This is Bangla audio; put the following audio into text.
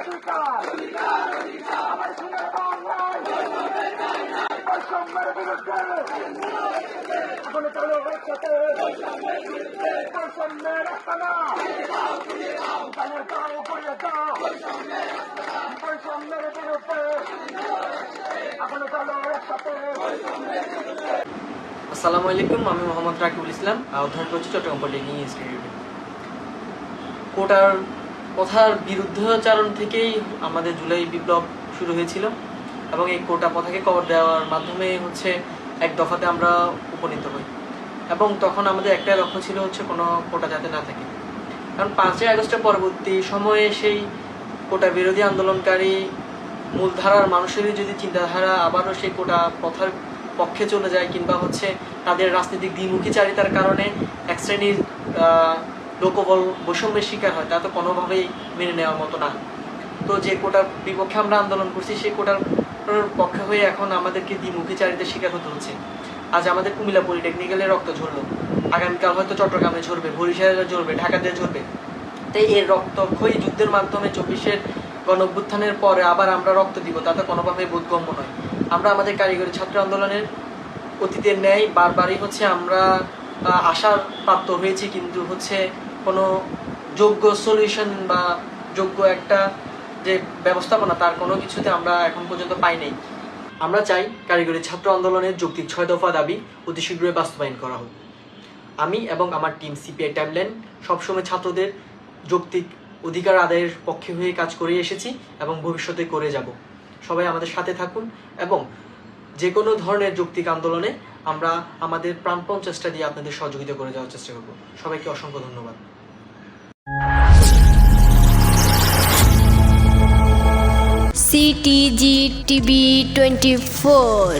অধিকার আমার সোনার বাংলায় বৈষম্যের বিরুদ্ধে এখন চলো একসাথে বৈষম্যের চলো একসাথে আসসালামু আলাইকুম, আমি মোহাম্মদ রাকিবুল ইসলাম অধ্যয়ন করছি চট্টগ্রাম পলিটেকনিক কোটার কথার বিরুদ্ধাচারণ থেকেই আমাদের জুলাই বিপ্লব শুরু হয়েছিল এবং এই কোটা পথাকে কবর দেওয়ার মাধ্যমে হচ্ছে এক দফাতে আমরা উপনীত হই। এবং তখন আমাদের একটাই লক্ষ্য ছিল হচ্ছে কোনো কোটা যাতে না থাকে। কারণ পাঁচই আগস্টের পরবর্তী সময়ে সেই কোটা বিরোধী আন্দোলনকারী মূলধারার মানুষেরই যদি চিন্তাধারা আবারও সেই কোটা পথার পক্ষে চলে যায় কিংবা হচ্ছে তাদের রাজনৈতিক দ্বিমুখীচারিতার কারণে এক শ্রেণির লোকবল বৈষম্যের শিকার হয়, তা তো কোনোভাবেই মেনে নেওয়ার মতো না। তো যে কোটার বিপক্ষে আমরা আন্দোলন করছি, সেই কোটার পক্ষে হয়ে এখন আমাদেরকে দ্বিমুখী দ্বিমুখীচারিতার শিকার হতে হচ্ছে। আজ আমাদের কুমিল্লা পলিটেকনিক্যালে রক্ত ঝরলো। আগামীকাল হয়তো চট্টগ্রামে ঝরবে, বরিশালে ঝরবে, ঢাকাতে ঝরবে। তাই এই রক্তক্ষয়ী যুদ্ধের মাধ্যমে চব্বিশের গণ অভ্যুত্থানের পরে আবার আমরা রক্ত দিব তাতে কোনোভাবে বোধগম্য নয়। আমরা আমাদের কারিগরি ছাত্র আন্দোলনের অতীতের ন্যায় বারবারই হচ্ছে আমরা আশার প্রাপ্ত হয়েছি, কিন্তু হচ্ছে কোনো যোগ্য সলিউশন বা যোগ্য একটা যে ব্যবস্থাপনা, তার কোনো কিছুতে আমরা এখন পর্যন্ত পাই নাই। আমরা চাই কারিগরি ছাত্র আন্দোলনের যৌক্তিক ছয় দফা দাবি অতি শীঘ্রই বাস্তবায়ন করা হোক। আমি এবং আমার টিম সিপিআই টাইমলাইন সবসময় ছাত্রদের যৌক্তিক অধিকার আদায়ের পক্ষে হয়ে কাজ করে এসেছি এবং ভবিষ্যতে করে যাব। সবাই আমাদের সাথে থাকুন এবং যে কোনো ধরনের যৌক্তিক আন্দোলনে আমরা আমাদের প্রাণপণ চেষ্টা দিয়ে আপনাদের সহযোগিতা করে যাওয়ার চেষ্টা করব। সবাইকে অসংখ্য ধন্যবাদ। CTG TV twenty four